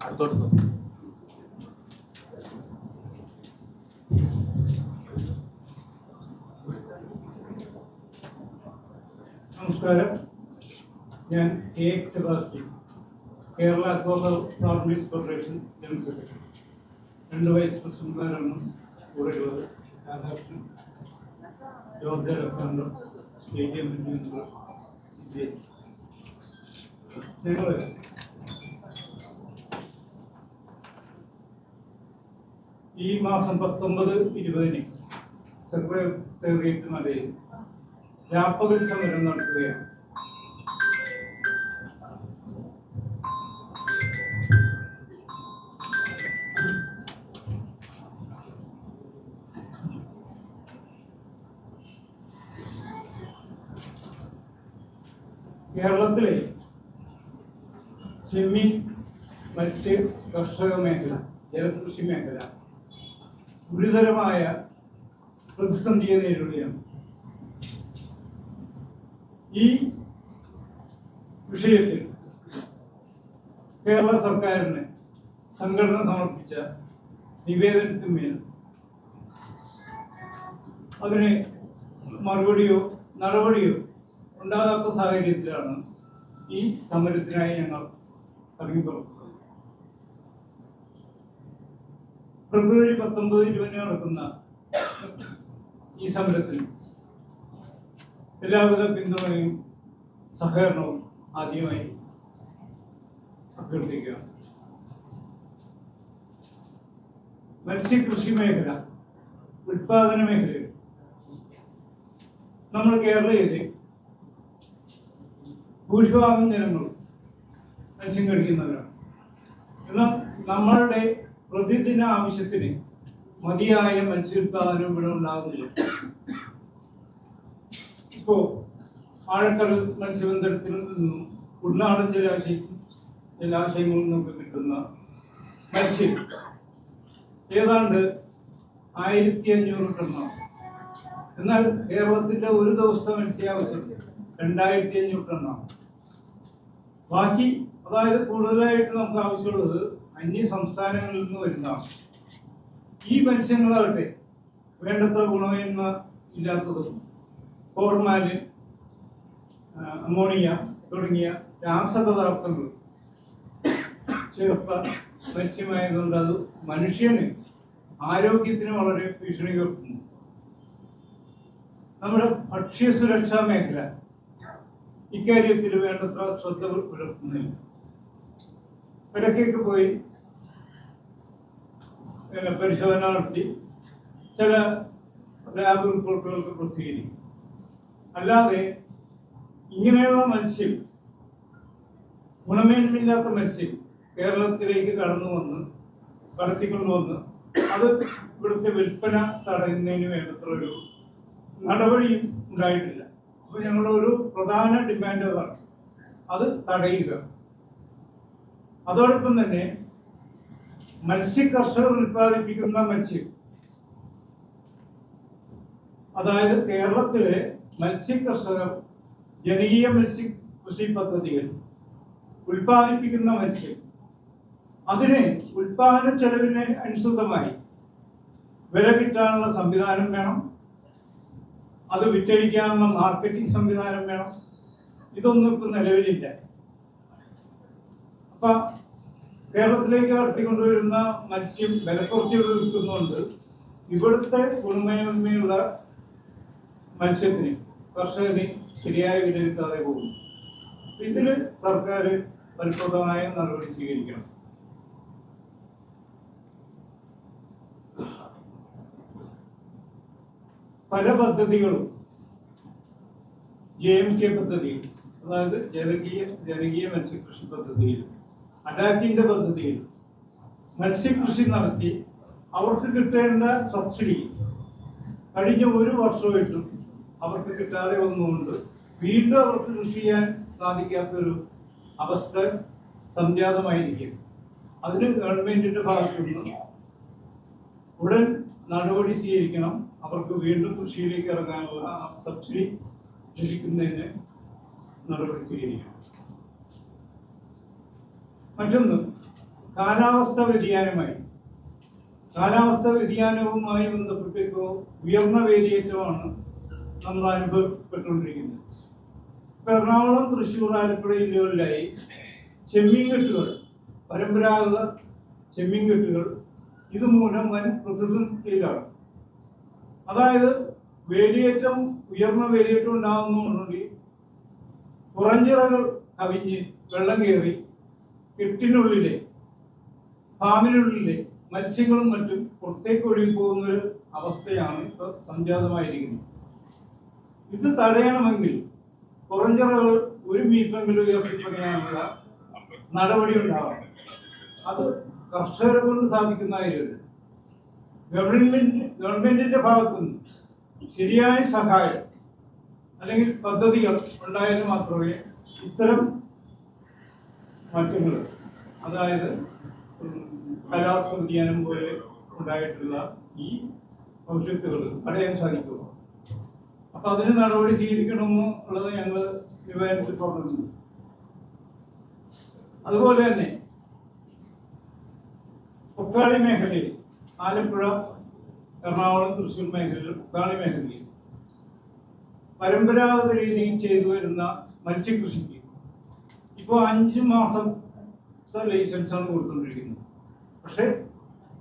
അടുത്തോട്ട് നമസ്കാരം ഞാൻ എ എക്സ് സെബാസ്റ്റി കേരള അക്വാബർ ഫാർമേഴ്സ് ഫെഡറേഷൻ ജനറൽ സെക്രട്ടറി രണ്ട് വൈസ് പ്രസിഡന്റുമാരാണ് കൂടെയുള്ളത് രാധാകൃഷ്ണൻ ജോർജ് അലക്സാണ്ടർ സ്റ്റേറ്റ്. ഞങ്ങൾ ഈ മാസം പത്തൊമ്പത് ഇരുപതിന് സെക്രട്ടേറിയറ്റ് നടയിൽ വ്യാപക സമരം നടത്തുകയാണ് കേരളത്തിലെ ചെമ്മീൻ മത്സ്യ കർഷക മേഖല ജലകൃഷി മേഖല ഗുരുതരമായ പ്രതിസന്ധിയെ നേരിടുകയാണ്. ഈ വിഷയത്തിൽ കേരള സർക്കാരിന് സംഘടന സമർപ്പിച്ച നിവേദനത്തിന്മേൽ അതിന് മറുപടിയോ നടപടിയോ ഉണ്ടാകാത്ത സാഹചര്യത്തിലാണ് ഈ സമരത്തിനായി ഞങ്ങൾ ഇറങ്ങിപ്പുറപ്പെട്ടത്. ഫെബ്രുവരി പത്തൊമ്പത് ഇരുപതിന് നടക്കുന്ന ഈ സമരത്തിൽ എല്ലാവിധ പിന്തുണയും സഹകരണവും ആദ്യമായി അഭ്യർത്ഥിക്കുക. മത്സ്യകൃഷി മേഖല ഉൽപാദന മേഖലയിൽ നമ്മൾ കേരളീയര് ഭൂരിഭാഗം ജനങ്ങളും മത്സ്യം കഴിക്കുന്നവരാണ്. എന്നാൽ നമ്മളുടെ പ്രതിദിന ആവശ്യത്തിന് മതിയായ മത്സ്യോത്പാദനം ഇവിടെ ഉണ്ടാകുന്നില്ല ഇപ്പോ ആഴക്കടൽ മത്സ്യബന്ധനത്തിൽ നിന്നും ഉൾനാടൻ ജലാശയ ജലാശയങ്ങളിൽ നിന്നൊക്കെ കിട്ടുന്ന മത്സ്യം ഏതാണ്ട് ആയിരത്തി അഞ്ഞൂറ് ടണ്ണാണ് എന്നാൽ കേരളത്തിന്റെ ഒരു ദിവസത്തെ മത്സ്യാവശ്യം രണ്ടായിരത്തി അഞ്ഞൂറ് ടണ്ണാണ് ബാക്കി അതായത് കൂടുതലായിട്ട് നമുക്ക് ആവശ്യമുള്ളത് അന്യ സംസ്ഥാനങ്ങളിൽ നിന്ന് വരുന്നതാണ്. ഈ മത്സ്യങ്ങളാകട്ടെ വേണ്ടത്ര ഗുണമേന്മ ഇല്ലാത്തതും ഫോർമാലിൻ അമോണിയ തുടങ്ങിയ രാസപദാർത്ഥങ്ങൾ ചേർത്ത മത്സ്യമായതുകൊണ്ട് അത് മനുഷ്യന് ആരോഗ്യത്തിന് വളരെ ഭീഷണി കേൾക്കുന്നു നമ്മുടെ ഭക്ഷ്യസുരക്ഷാ മേഖല ഇക്കാര്യത്തിൽ വേണ്ടത്ര ശ്രദ്ധ പുലർത്തുന്നില്ല. ഇടയ്ക്കൊക്കെ പോയി പിന്നെ പരിശോധന നടത്തി. ചില ലാബ് റിപ്പോർട്ടുകൾക്ക് പ്രസിദ്ധീകരിക്കും. അല്ലാതെ ഇങ്ങനെയുള്ള മത്സ്യം ഗുണമേന്മയില്ലാത്ത മത്സ്യം കേരളത്തിലേക്ക് കടന്നു വന്ന് കടത്തിക്കൊണ്ടുവന്ന് അത് ഇവിടുത്തെ വിൽപ്പന തടയുന്നതിന് വേണ്ടത്ര ഒരു നടപടിയും ഉണ്ടായിട്ടില്ല. അപ്പൊ ഞങ്ങളുടെ ഒരു പ്രധാന ഡിമാൻഡ് അതാണ്. അത് തടയുക. അതോടൊപ്പം തന്നെ മത്സ്യ കർഷകർ ഉൽപ്പാദിപ്പിക്കുന്ന മത്സ്യം. അതായത് കേരളത്തിലെ മത്സ്യ കർഷകർ ജനകീയ മത്സ്യ കൃഷി പദ്ധതികൾ ഉൽപ്പാദിപ്പിക്കുന്ന മത്സ്യം. അതിന് ഉൽപാദന ചെലവിന് അനുസൃതമായി വില കിട്ടാനുള്ള സംവിധാനം വേണം. അത് വിറ്റഴിക്കാനുള്ള മാർക്കറ്റിംഗ് സംവിധാനം വേണം. ഇതൊന്നും ഇപ്പം നിലവിലില്ല. അപ്പൊ കേരളത്തിലേക്ക് കടത്തിക്കൊണ്ടുവരുന്ന മത്സ്യം വിലക്കുറച്ചുകൾ വിൽക്കുന്നുണ്ട്. ഇവിടുത്തെ ഗുണമേന്മയുള്ള മത്സ്യത്തിന് കർഷകന് ശരിയായ വില കിട്ടാതെ പോകുന്നു. ഇതിൽ സർക്കാർ ഫലപ്രദമായ നടപടി സ്വീകരിക്കണം. പല പദ്ധതികളും ജെ എം കെ പദ്ധതിയിൽ അതായത് ജനകീയ ജനകീയ മത്സ്യകൃഷി പദ്ധതിയിൽ അഡാക്കിന്റെ പദ്ധതിയിൽ മത്സ്യകൃഷി നടത്തി അവർക്ക് കിട്ടേണ്ട സബ്സിഡി കഴിഞ്ഞ ഒരു വർഷമായിട്ടും അവർക്ക് കിട്ടാതെ വന്നുകൊണ്ട് വീണ്ടും അവർക്ക് കൃഷി ചെയ്യാൻ സാധിക്കാത്തൊരു അവസ്ഥ സംജാതമായിരിക്കും. അതിന് ഗവൺമെന്റിന്റെ ഭാഗത്തുനിന്ന് ഉടൻ നടപടി സ്വീകരിക്കണം. അവർക്ക് വീണ്ടും കൃഷിയിലേക്ക് ഇറങ്ങാനുള്ള സബ്സിഡി ലഭിക്കുന്നതിന് നടപടി സ്വീകരിക്കണം. മറ്റൊന്ന് കാലാവസ്ഥ വ്യതിയാനമായി. കാലാവസ്ഥ വ്യതിയാനവുമായി ബന്ധപ്പെട്ട് ഇപ്പോൾ ഉയർന്ന വേലിയേറ്റമാണ് നമ്മൾ അനുഭവപ്പെട്ടുകൊണ്ടിരിക്കുന്നത്. ഇപ്പൊ എറണാകുളം തൃശ്ശൂർ ആലപ്പുഴ ജില്ലകളിലായി ചെമ്മീൻ കെട്ടുകൾ പരമ്പരാഗത ചെമ്മീൻ കെട്ടുകൾ ഇതുമൂലം വൻ പ്രതിസന്ധിയിലാണ് അതായത് വേലിയേറ്റം ഉയർന്ന വേലിയേറ്റം ഉണ്ടാകുന്നുണ്ടെങ്കിൽ പുറഞ്ചിറകൾ കവിഞ്ഞ് വെള്ളം കയറി കെട്ടിനുള്ളിലെ ഫാമിനുള്ളിലെ മത്സ്യങ്ങളും മറ്റും പുറത്തേക്ക് ഒഴുകി പോകുന്ന ഒരു അവസ്ഥയാണ് ഇപ്പോൾ സംജാതമായിരിക്കുന്നത്. ഇത് തടയണമെങ്കിൽ പുറഞ്ചിറകൾ ഒരു മീറ്ററെങ്കിലും ഉയർത്തിപ്പണിയാനുള്ള നടപടി ഉണ്ടാവണം. അത് കർഷകരെ കൊണ്ട് സാധിക്കുന്ന കാര്യമല്ല. ഗവൺമെന്റ് ഗവൺമെന്റിന്റെ ഭാഗത്തുനിന്ന് ശരിയായ സഹായം അല്ലെങ്കിൽ പദ്ധതികൾ ഉണ്ടായാൽ മാത്രമേ ഇത്തരം മാറ്റങ്ങൾ. അതായത് കലാസ വ്യതിയാനം പോലെ ഉണ്ടായിട്ടുള്ള ഈ ഭവിഷ്യത്തുകൾ തടയാൻ സാധിക്കുമോ? അപ്പൊ അതിന് നടപടി സ്വീകരിക്കണമെന്ന് ഉള്ളത് ഞങ്ങൾ വിവരത്തിൽ പറഞ്ഞിട്ടുണ്ട്. അതുപോലെ തന്നെ പൊക്കാളി മേഖലയിൽ ആലപ്പുഴ എറണാകുളം തൃശ്ശൂർ മേഖലയിൽ പൊക്കാളി മേഖലയിൽ പരമ്പരാഗത രീതിയിൽ ചെയ്തു വരുന്ന മത്സ്യകൃഷിക്ക് ഇപ്പോൾ അഞ്ച് മാസത്തെ ലൈസൻസാണ് കൊടുത്തുകൊണ്ടിരിക്കുന്നത് പക്ഷേ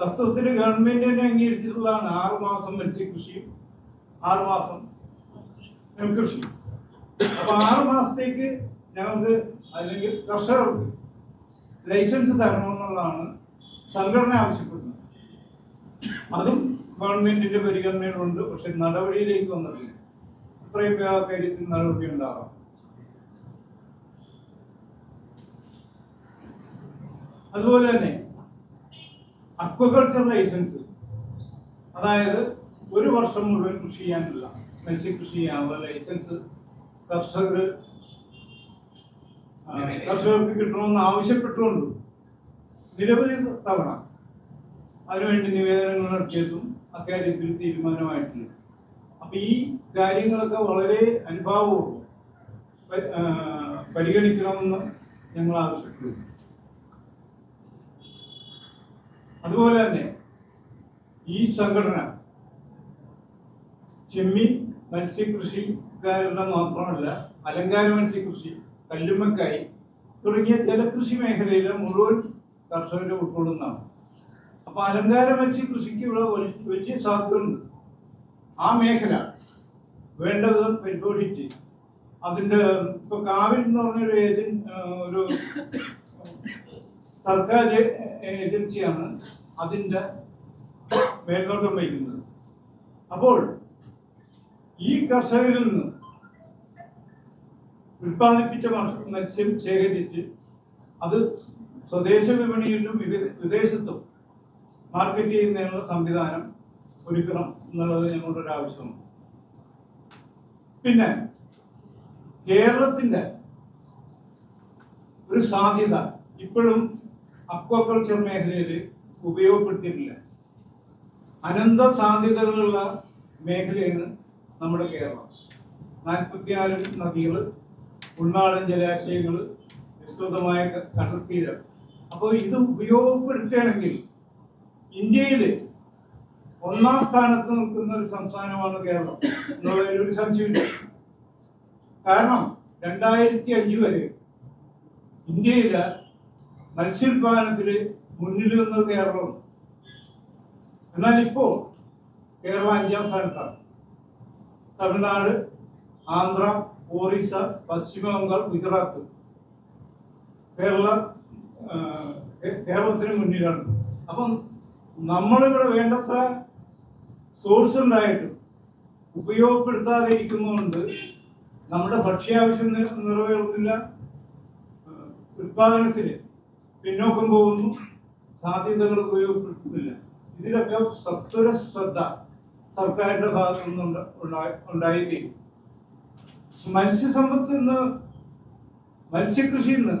തത്വത്തിൽ ഗവൺമെന്റ് തന്നെ അംഗീകരിച്ചിട്ടുള്ളതാണ് ആറ് മാസം മത്സ്യകൃഷിയും ആറ് മാസം നെൽകൃഷി. അപ്പൊ ആറ് മാസത്തേക്ക് ഞങ്ങൾക്ക് അല്ലെങ്കിൽ കർഷകർക്ക് ലൈസൻസ് തരണമെന്നുള്ളതാണ് സംഘടന ആവശ്യപ്പെടുന്നത്. അതും ഗവൺമെന്റിന്റെ പരിഗണനയിലുണ്ട്. പക്ഷെ നടപടിയിലേക്ക് വന്നിട്ടില്ല. ഇത്രയും കാര്യത്തിൽ നടപടി ഉണ്ടാകാം അതുപോലെ തന്നെ അക്വകൾച്ചർ ലൈസൻസ് അതായത് ഒരു വർഷം മുഴുവൻ കൃഷി ചെയ്യാനുള്ള മത്സ്യകൃഷി ചെയ്യാനുള്ള ലൈസൻസ് കർഷകർ കർഷകർക്ക് കിട്ടണമെന്ന് ആവശ്യപ്പെട്ടുകൊണ്ട് നിരവധി തവണ അതിനുവേണ്ടി നിവേദനങ്ങൾ നടത്തിയതും അക്കാര്യത്തിൽ തീരുമാനമായിട്ടുണ്ട്. അപ്പൊ ഈ കാര്യങ്ങളൊക്കെ വളരെ അനുഭാവപൂർവം പ- പരിഗണിക്കണമെന്ന് ഞങ്ങൾ ആവശ്യപ്പെടുന്നു. അതുപോലെ തന്നെ ഈ സംഘടന ചെമ്മീൻ മത്സ്യകൃഷിക്കാരുടെ മാത്രമല്ല അലങ്കാര മത്സ്യകൃഷി കല്ലുമ്മക്കായി തുടങ്ങിയ ജലകൃഷി മേഖലയിലെ മുഴുവൻ കർഷകരെ ഉൾക്കൊള്ളുന്നതാണ്. അപ്പൊ അലങ്കാര മത്സ്യകൃഷിക്ക് ഇവിടെ വലി- വലിയ സാധ്യതയുണ്ട്. ആ മേഖല വേണ്ട വിധം പരിപോഷിച്ച് അതിന്റെ ഇപ്പൊ കാവിൽ എന്ന് പറഞ്ഞൊരു ഏജൻ ഒരു സർക്കാർ ഏജൻസിയാണ് അതിന്റെ മേൽനോട്ടം വഹിക്കുന്നത്. അപ്പോൾ ഈ കർഷകരിൽ നിന്ന് ഉൽപ്പാദിപ്പിച്ച മത്സ്യ- ശേഖരിച്ച് അത് സ്വദേശ വിപണിയിലും വിദേശത്തും മാർക്കറ്റ് ചെയ്യുന്നതിനുള്ള സംവിധാനം ഒരുക്കണം എന്നുള്ളത് ഞങ്ങളുടെ ഒരു ആവശ്യമാണ്. പിന്നെ കേരളത്തിന്റെ ഒരു സാധ്യത ഇപ്പോഴും അക്വാകൾച്ചർ മേഖലയിൽ ഉപയോഗപ്പെടുത്തിയിട്ടില്ല. അനന്ത സാധ്യതകളുള്ള മേഖലയാണ് നമ്മുടെ കേരളം. നാൽപ്പത്തിനാല് നദികൾ ഉൾനാടൻ ജലാശയങ്ങൾ വിസ്തൃതമായ കടൽത്തീരം അപ്പോൾ ഇത് ഉപയോഗപ്പെടുത്തുകയാണെങ്കിൽ ഇന്ത്യയിൽ ഒന്നാം സ്ഥാനത്ത് നിൽക്കുന്ന ഒരു സംസ്ഥാനമാണ് കേരളം. എന്നുള്ളതിൽ ഒരു സംശയമില്ല കാരണം രണ്ടായിരത്തി അഞ്ച് വരെ ഇന്ത്യയിലെ മത്സ്യോൽപാദനത്തിൽ മുന്നിൽ നിന്നത് കേരളവും എന്നാൽ ഇപ്പോൾ കേരളം അഞ്ചാം സ്ഥാനത്താണ്. തമിഴ്നാട് ആന്ധ്ര ഒറീസ പശ്ചിമ ബംഗാൾ ഗുജറാത്ത്. കേരള കേരളത്തിന് മുന്നിലാണ്. അപ്പം നമ്മളിവിടെ വേണ്ടത്ര സോഴ്സ് ഉണ്ടായിട്ടും ഉപയോഗപ്പെടുത്താതെ ഇരിക്കുന്നതുകൊണ്ട് നമ്മുടെ ഭക്ഷ്യാവശ്യം നിറവേറുന്നില്ല ഉത്പാദനത്തിന് പിന്നോക്കം പോകുന്നു. സാധ്യതകൾ ഉപയോഗപ്പെടുത്തുന്നില്ല. ഇതിലൊക്കെ സത്വര ശ്രദ്ധ സർക്കാരിന്റെ ഭാഗത്തു നിന്ന് ഉണ്ടായി ഉണ്ടായിത്തീരും മത്സ്യസമ്പത്ത് ഇന്ന് മത്സ്യകൃഷി ഇന്ന്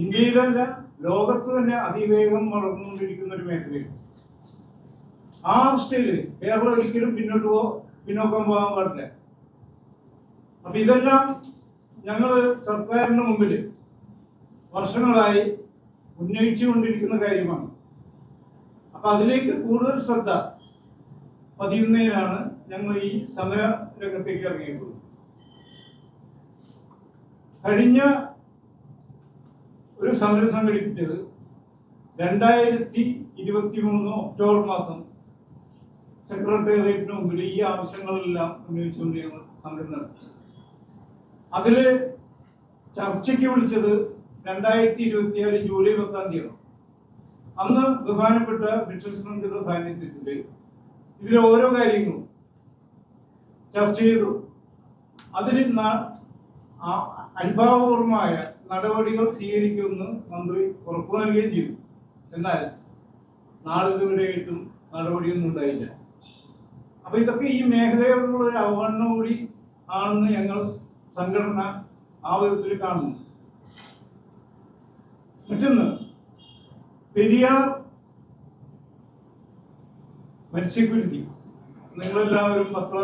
ഇന്ത്യയിലല്ല ലോകത്ത് തന്നെ അതിവേഗം വളർന്നുകൊണ്ടിരിക്കുന്ന ഒരു മേഖലയാണ്. ആ അവസ്ഥയിൽ കേരളം ഒരിക്കലും പിന്നോട്ട് പോ പിന്നോക്കം പോകാൻ പാടില്ല. അപ്പൊ ഇതെല്ലാം ഞങ്ങൾ സർക്കാരിന് മുമ്പിൽ വർഷങ്ങളായി ഉന്നയിച്ചുകൊണ്ടിരിക്കുന്ന കാര്യമാണ്. അപ്പൊ അതിലേക്ക് കൂടുതൽ ശ്രദ്ധ പതിയുന്നതിനാണ് ഞങ്ങൾ ഈ സമര രംഗത്തേക്ക് ഇറങ്ങിയിട്ടുള്ളത്. കഴിഞ്ഞ ഒരു സമരം സംഘടിപ്പിച്ചത് രണ്ടായിരത്തി ഇരുപത്തി മൂന്ന് ഒക്ടോബർ മാസം സെക്രട്ടേറിയറ്റിന് മുമ്പിൽ ഈ ആവശ്യങ്ങളെല്ലാം ഉന്നയിച്ചുകൊണ്ടിരുന്ന സമരം നടത്തി. അതിൽ ചർച്ചയ്ക്ക് വിളിച്ചത് രണ്ടായിരത്തി ഇരുപത്തിയാറ് ജൂലൈ പത്താം തീയതി. അന്ന് ബഹുമാനപ്പെട്ട ബിഷസ് മന്ത്രിയുടെ സാന്നിധ്യത്തിൽ ഇതിലെ ഓരോ കാര്യങ്ങളും ചർച്ച ചെയ്തു. അതിന് ന- അനുഭാവപൂർവമായ നടപടികൾ സ്വീകരിക്കുമെന്ന് മന്ത്രി ഉറപ്പു നൽകുകയും ചെയ്തു. എന്നാൽ നാളിതുവരെയായിട്ടും നടപടിയൊന്നും ഉണ്ടായില്ല. അപ്പൊ ഇതൊക്കെ ഈ മേഖലയോടുള്ള ഒരു അവഗണന കൂടി ആണെന്ന് ഞങ്ങൾ സംഘടന ആ വിധത്തിൽ കാണുന്നു. മറ്റൊന്ന് പെരിയാർ മത്സ്യക്കുരുതി. നിങ്ങളെല്ലാവരും പത്ര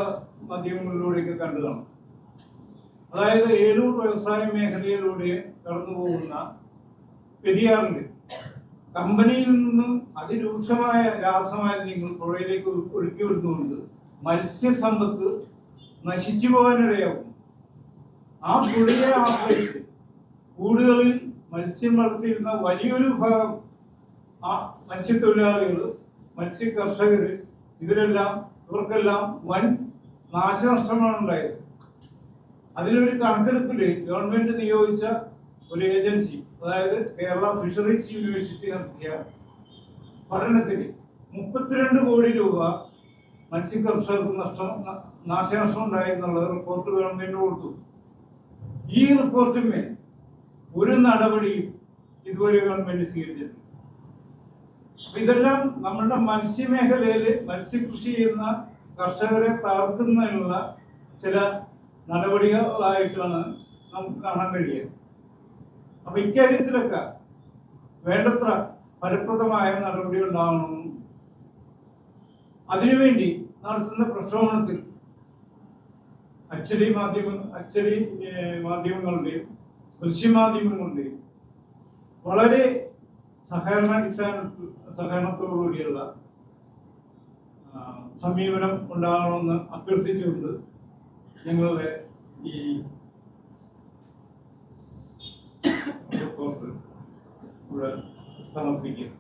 മാധ്യമങ്ങളിലൂടെയൊക്കെ കണ്ടതാണ്. കാണും അതായത് ഏലൂർ വ്യവസായ മേഖലയിലൂടെ കടന്നു പോകുന്ന പെരിയാറിന്റെ കമ്പനിയിൽ നിന്നും അതിരൂക്ഷമായ രാസമാലിന്യങ്ങൾ പുഴയിലേക്ക് ഒഴു- ഒഴുക്കി വിടുന്നുകൊണ്ട് മത്സ്യസമ്പത്ത് നശിച്ചു പോകാനിടയാവും ആ പുഴയെ ആശ്രയിച്ച് കൂടുകളിൽ മത്സ്യം വളർത്തിയിരുന്ന വലിയൊരു ഭാഗം ആ മത്സ്യത്തൊഴിലാളികൾ മത്സ്യ കർഷകർ ഇവരെല്ലാം ഇവർക്കെല്ലാം വൻ നാശനഷ്ടമാണ് ഉണ്ടായത്. അതിലൊരു കണക്കെടുപ്പിൽ ഗവൺമെന്റ് നിയോഗിച്ച ഒരു ഏജൻസി അതായത് കേരള ഫിഷറീസ് യൂണിവേഴ്സിറ്റി നടത്തിയ പഠനത്തിൽ മുപ്പത്തിരണ്ട് കോടി രൂപ മത്സ്യ കർഷകർക്ക് നഷ്ടം നാശനഷ്ടം ഉണ്ടായി എന്നുള്ള റിപ്പോർട്ട് ഗവൺമെന്റ് കൊടുത്തു. ഈ റിപ്പോർട്ടിന്മേൽ ഒരു നടപടിയും ഇതുവരെ ഗവൺമെന്റ് സ്വീകരിച്ചിട്ടില്ല. അപ്പൊ ഇതെല്ലാം നമ്മളുടെ മത്സ്യമേഖലയിൽ മത്സ്യകൃഷി ചെയ്യുന്ന കർഷകരെ തകർക്കുന്നതിനുള്ള ചില നടപടികളായിട്ടാണ് നമുക്ക് കാണാൻ കഴിയുക. അപ്പൊ ഇക്കാര്യത്തിലൊക്കെ വേണ്ടത്ര ഫലപ്രദമായ നടപടി ഉണ്ടാവണമെന്നും അതിനുവേണ്ടി നടത്തുന്ന പ്രക്ഷോഭണത്തിൽ അച്ചടി മാധ്യമ അച്ചടി ഏഹ്, മാധ്യമങ്ങളുടെയും കൊണ്ട് വളരെ സഹകരണ അടിസ്ഥാന സഹകരണത്തോടുകൂടിയുള്ള സമീപനം ഉണ്ടാകണമെന്ന് അഭ്യർത്ഥിച്ചുകൊണ്ട് ഞങ്ങളുടെ ഈ റിപ്പോർട്ട് ഇവിടെ സമർപ്പിക്കുക